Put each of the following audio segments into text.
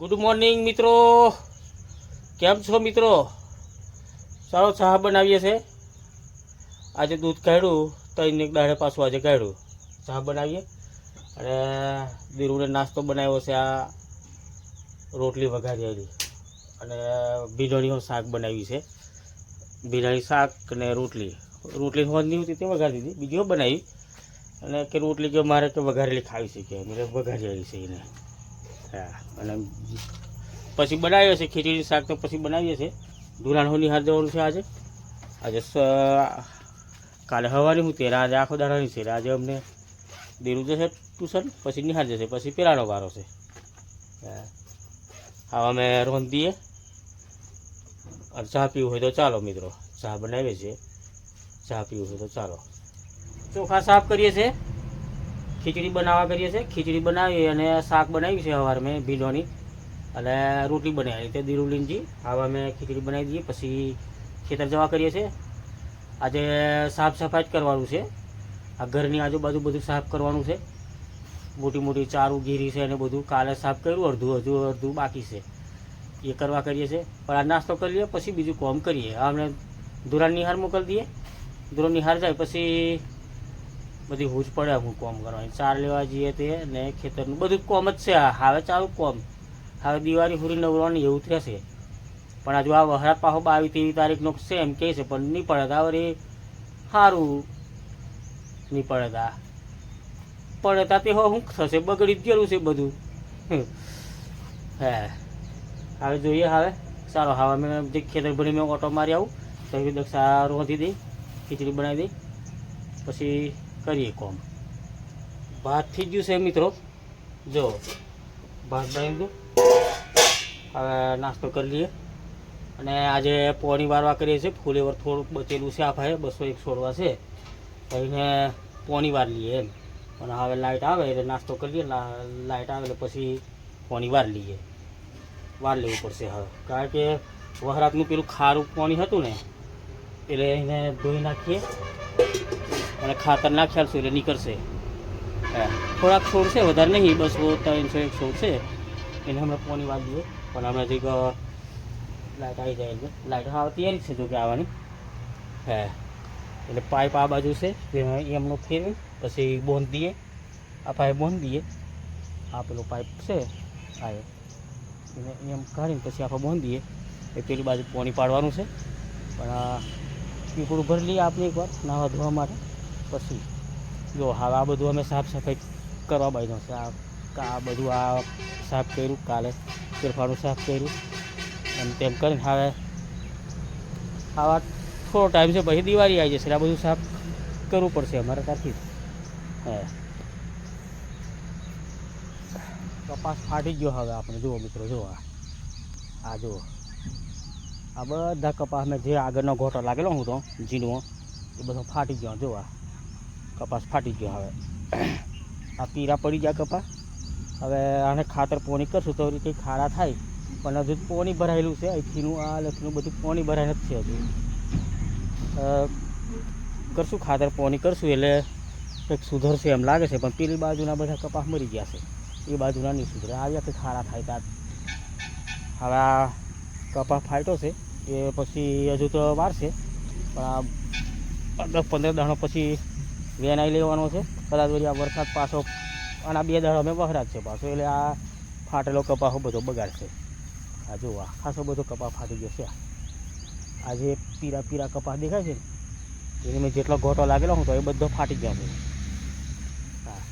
Good morning મિત્રો. કેમ છો, મિત્રો? સારો ચા બનાવીએ છે. આજે દૂધ કાઢ્યું ત્રણ એક દાડે પાછું આજે કાઢ્યું. ચા બનાવીએ. અને દીરુને નાસ્તો બનાવ્યો છે આ રોટલી વઘારેલી અને ભીંડણીનું શાક બનાવી છે. ભીંડણી શાક અને રોટલી. રોટલી હોવાની હતી તે વઘારી દીધી. બીજી બનાવી. અને કે રોટલી કે મારે કે વઘારેલી ખાવી છે કે, મેં વઘારેલી છે એને. હા, અને પછી બનાવ્યો છે ખીચડી શાક તો પછી બનાવીએ છીએ. ધુરાણોની હાથ જવાનું છે આજે. આજે કાલે હવાની હું તેરા આજે આખો દાડાની છે આજે અમને દેરું જશે ટ્યુશન પછી નિહાર જશે, પછી પેલાનો વારો છે. હા, અમે રોંધીએ. અને ચા પીવું હોય તો ચાલો મિત્રો. ચા બનાવીએ છીએ. ચા પીવું હોય તો ચાલો. ચોખા સાફ કરીએ છીએ. ખીચડી બનાવવા કરીએ છીએ. ખીચડી બનાવી અને શાક બનાવ્યું છે સવારે મેં ભીંડોની. અને રોટલી બનાવી તે દિરુલીનજી હવે અમે ખીચડી બનાવી દઈએ, પછી ખેતર જવા કરીએ છીએ. આજે સાફ સફાઈ જ કરવાનું છે. આ ઘરની આજુબાજુ બધું સાફ કરવાનું છે. મોટી મોટી ચારું ગીરી છે અને બધું કાલે સાફ કર્યું, અડધું હજુ અડધું બાકી છે. એ કરવા કરીએ છીએ. પણ આ નાસ્તો કરી લઈએ, પછી બીજું કોમ કરીએ. અમને અમે ધુરા નિહાર મોકલી દઈએ. ધુરા નિહાર જાય, પછી બધી હૂજ પડે અમુક કોમ કરવાની. ચાર લેવા જઈએ તે ને ખેતરનું. બધું કોમ જ છે હવે ચાલુ કોમ. હવે દિવાળી પૂરી નવરવાની એવું થશે પણ હજુ આ વહરાત પાછો બાવીસ તેવી તારીખનો છે એમ કહે છે, પણ નહીં પડે તા વળી સારું નહીં પડે તા પડે તા તે શું થશે, બગડી ગયેલું છે બધું. હે. હવે જોઈએ હવે. સારો, હવે મેં જે ખેતર ભરી મેં ઓટો મારી આવું. તો દક્ષા રોંધી દઈ, ખીચડી બનાવી દઈ. પછી કરીએ કોમ. ભાત થઈ ગયું છે મિત્રો. જો, ભાત બની દીધું હવે નાસ્તો કરી લઈએ. અને આજે પોણી વારવા કરીએ છીએ. ફૂલેવર થોડુંક બચેલું છે આ ભાઈ બસો એક છોડવા છે. એને પોણી વાર લઈએ એમ. અને હવે લાઇટ આવે એટલે નાસ્તો કરીએ. લાઇટ આવે એટલે પછી પોણી વાર લઈએ. વાર લેવું પડશે હવે. કારણ કે વહરાતનું પેલું ખારું પાણી હતું ને, એટલે એને ધોઈ નાખીએ. અને ખાતર નાખ્યા છું એટલે નીકળશે. થોડાક છોડ છે, વધારે નહીં, બસો ત્રણસો એક છોડ છે. એને હમણાં પોની વાત દઈએ પણ હમણાં જઈ લાઇટ આવી જાય એટલે. લાઇટ હા, તૈયારી છે જો કે આવવાની. હા. એટલે પાઇપ આ બાજુ છે એમનો ફેરવી, પછી બોંધ દઈએ. આ પાઇપ બોંધ દઈએ. આ પેલો પાઇપ છે, આ. એને એમ કાઢીને પછી આપણે બોંધ દઈએ. એ પેલી બાજુ પોણી પાડવાનું છે. પણ આ પીપળું ભરી લઈએ આપણે એકવાર, નાવા ધોવા માટે. પછી જો હવે આ બધું અમે સાફ સફાઈ કરવા બાજુ છે. આ આ બધું આ સાફ કર્યું, કાલે ફેરફારું સાફ કર્યું. એમ તેમ કરીને હવે આવા થોડો ટાઈમ છે, પછી દિવાળી આવી જશે એટલે આ બધું સાફ કરવું પડશે અમારે ત્યાંથી. હે. કપાસ ફાટી ગયો હવે આપણે. જુઓ મિત્રો, જુઓ આ. આ જુઓ. આ બધા કપાસ મેં જે આગળનો ગોટો લાગેલો હું તો ઝીણવો એ બધો ફાટી ગયો. જો આ. કપાસ ફાટી ગયો હવે. આ પીરા પડી ગયા કપાસ હવે આને ખાતર પોણી કરશું તો કંઈ ખારા થાય. પણ હજુ પોણી ભરાયેલું છે. અહીંથીનું આ લખીનું બધું પોણી ભરાય નથી હજુ. અ, કરશું ખાતર પોણી કરશું એટલે કંઈક સુધરશે એમ લાગે છે. પણ પેલી બાજુના બધા કપાસ મરી ગયા છે. એ બાજુના નહીં સુધરે. આવ્યા કંઈ ખારા થાય ત્યાં હવે આ કપાસ ફાટ્યો છે. એ પછી હજુ તો વાર છે પણ આ દસ પંદર દાણો પછી વેનાઈ લેવાનો છે. કદાચ વળી આ વરસાદ પાછો અને આ બે દાડો અમે વહરાજ છે પાછો. એટલે આ ફાટેલો કપાસો બધો બગાડશે આ જો આ ખાસો બધો કપા ફાટી છે. આ. જે પીરા પીરા કપા દેખાય છે ને, એને મેં જેટલો ઘોટો લાગેલો હું તો એ બધો ફાટી હા.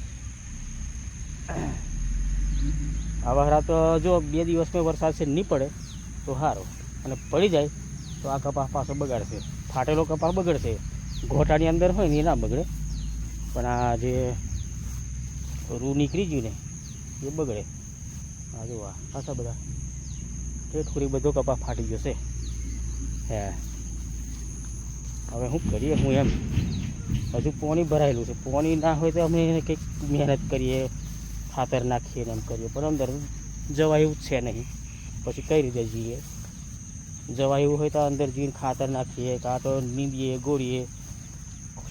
આ વહરા તો જો બે દિવસમાં વરસાદ છે નહીં પડે, તો સારો અને પડી જાય, તો આ કપાસ પાછો બગાડશે. ફાટેલો કપાસ બગડશે. ઘોટાની અંદર હોય ને એ ના બગડે. પણ આ જે રૂ નીકળી ગયું ને, એ બગડે. આ જો આ ખાસા બધા. ઠેઠખુરી બધો કપા ફાટી છે. હે. હવે શું કરીએ, હું એમ. હજુ પોણી ભરાયેલું છે. પોણી ના હોય તો અમે કંઈક મહેનત કરીએ, ખાતર નાખીએ ને એમ કરીએ. પણ અંદર જવા એવું જ છે નહીં. પછી કઈ રીતે જઈએ જવા એવું હોય તો અંદર જઈને ખાતર નાખીએ, કાં તો નીંદીએ, ગોળીએ.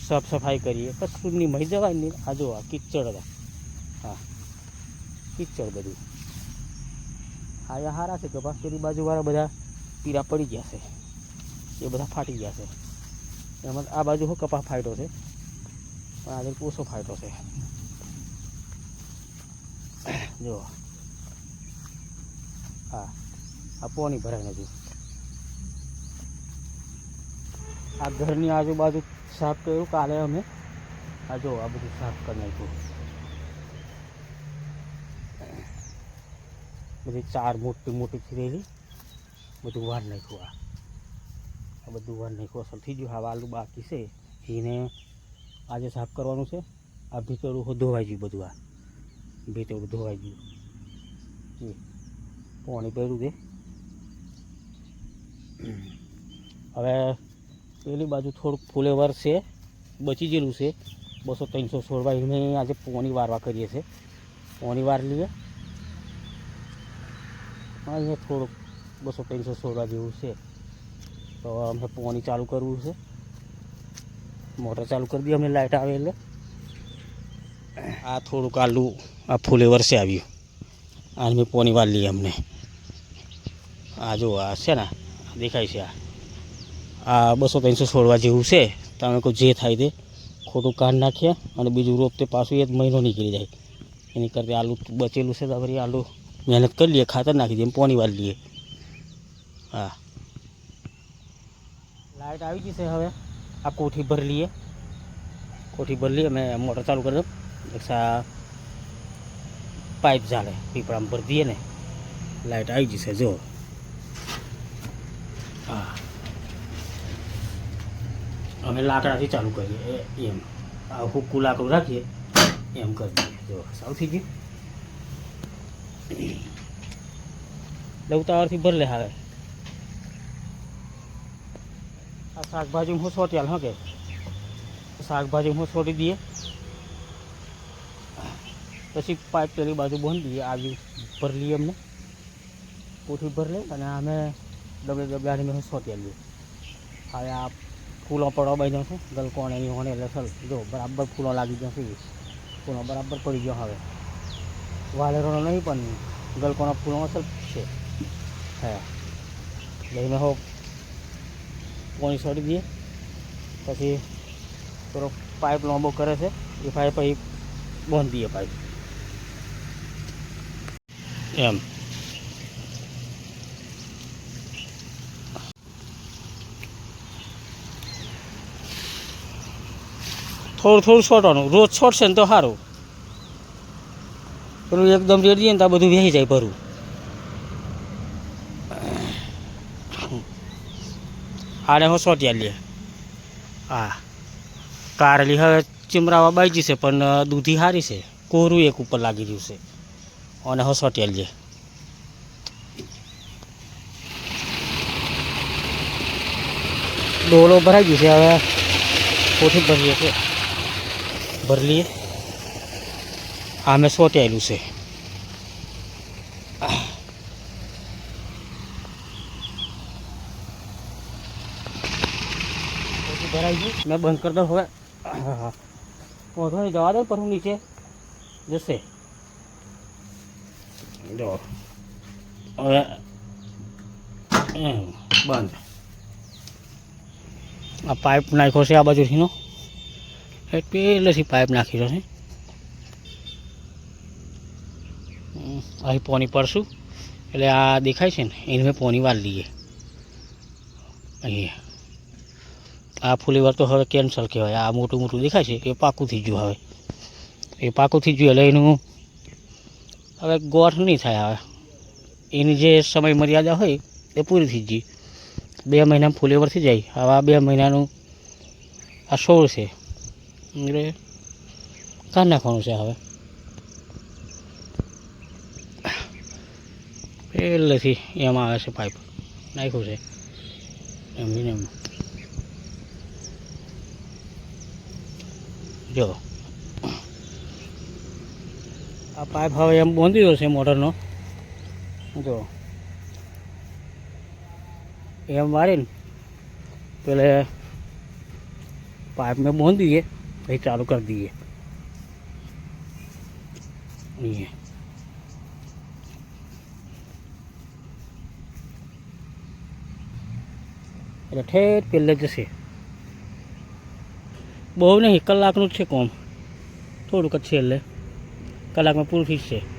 સાફ સફાઈ કરીએ. કશું નિમાઈ જવાય નહીં આ જો આ કિચડ હતા. હા, કિચડ બધું. આ સારા છે. કપાસ પેલી બાજુવાળા બધા પીરા પડી ગયા છે. એ બધા ફાટી ગયા છે. એમાં આ બાજુ હું કપાસ ફાટ્યો છે? પણ આગળ ઓછો ફાટ્યો છે. જો હા, આ પોની ભરાય નથી. આ ઘરની આજુબાજુ સાફ કર્યું કાલે અમે. આ જો, આ બધું સાફ કરી નાખ્યું. બધી ચાર મોટી મોટી થયેલી બધું વાર નાખ્યું આ. આ બધું વાર નાખ્યું, અસલ થઈ ગયું. હવે આલુ બાકી છે. એને આજે સાફ કરવાનું છે. આ ભીતરું ધોવાઈ ગયું બધું આ. ભીતરું ધોવાઈ ગયું. પાણી ભર્યું છે. હવે પેલી બાજુ થોડુંક ફૂલેવર છે બચી ગયેલું છે. બસો ત્રણસો સોળવા એને આજે પોની વારવા કરીએ છીએ. પોની વાર લઈએ. અહીંયા થોડુંક બસો ત્રણસો સોળવા જેવું છે. તો અમે પોની ચાલુ કરવું છે. મોટર ચાલુ કરી દઈએ અમે લાઇટ આવે એટલે. આ થોડુંક આલુ, આ ફૂલે છે આવ્યું. આજ મેં પોની વાર લઈએ અમને. આ જો આ છે ને દેખાય છે આ. આ બસો ત્રણસો છોડવા જેવું છે. તમે કોઈ જે થાય તે ખોટું કાઢ નાખીએ અને બીજું રોપ તે પાછું એક મહિનો નીકળી જાય. એની કરતાં આલુ બચેલું છે તો ફરી આલુ મહેનત કરી લઈએ, ખાતર નાખી દઈએ, પોણી વાર લઈએ. હા. લાઇટ આવી ગઈ છે હવે. આ કોઠી ભરી લઈએ. કોઠી ભરી લઈએ અમે મોટર ચાલુ કરી દઉં. એકસા પાઇપ ચાલે, પીપળામાં ભરી દઈએ ને. લાઇટ આવી જશે જો અમે લાકડાથી ચાલુ કરીએ. એમ. આ હુક્કું લાકડું રાખીએ. એમ કરી દઈએ. જો, સાવ થઈ ગયું. લવતાવરથી ભર લે હવે આ શાકભાજી હું સોટી હાલ હા કે? શાકભાજી હું સોટી દઈએ. પછી પાઇપ પેલી બાજુ બંધ દઈએ. આવી ભરી લઈએ અમને કોઠી ભરી લે અને અમે ડબલે ડબલાની મેં સોટી આવીએ હવે આ ફૂલો પડવા બાઈ જશે ગલકોણ એ હોને સર જો, બરાબર ફૂલો લાગી જશે ફૂલો બરાબર પડી ગયો હવે. વાલેરોનો નહીં, પણ ગલકોના ફૂલો અસર છે. હા. લઈને હો. પોણી છોડી દઈએ. પછી થોડો પાઇપ લાંબો કરે છે. એ પાઇપ અહીં બાંધીએ પાઇપ. એમ. થોડું થોડું છોટવાનું રોજ છોડશે ને તો સારું. પેલું એકદમ રેડીએ ને તો આ બધું વહી જાય ભરું. આને હું સોટિયા લે. હા. કારેલી હવે ચીમરાવા બાજી છે પણ દૂધી સારી છે. કોરું એક ઉપર લાગી રહ્યું છે. અને હું સોટ્યા લે. ડોલો ભરાઈ ગયું છે હવે કોઠી ભરીએ છે. ભરી લઈએ આ મેં આવેલું છે ભરાઈ ગયું. મેં બંધ કરી દઉં હવે. વાંધો નહીં જવા દો પર હું નીચે જશે. જો. હવે બંધ. આ પાઇપ નાખ્યો છે આ બાજુથીનો. પહેલેથી પાઇપ નાખેલો છે. અહીં પોની પડશું. એટલે આ દેખાય છે ને, એને મેં પોની વાર લઈએ. અહીંયા. આ ફૂલીવાર તો હવે કેન્સલ કહેવાય. આ મોટું મોટું દેખાય છે, એ પાકું થઈ ગયું હવે. એ પાકું થઈ ગયું એટલે એનું હવે ગોઠ નહીં થાય હવે. એની જે સમય મર્યાદા હોય, એ પૂરી થઈ ગઈ. બે મહિનામાં ફૂલેવર જાય. હવે આ બે મહિનાનું આ સોળ છે. એટલે કાઢ નાખવાનું છે હવે? પહેલેથી એમાં આવે છે પાઇપ. નાખ્યું છે. એમની એમ. જો. આ પાઇપ હવે એમ બાંધી દો છે મોટરનો. જો. એમ મારીને પેલે મેં બાંધીએ. भाई ચાલુ કરી દઈએ એટલે ઠેર પહેલે જશે બહુ નહીં કલાકનું જ છે કોમ થોડુંક જ છે એટલે કલાકમાં પૂરું થઈ જશે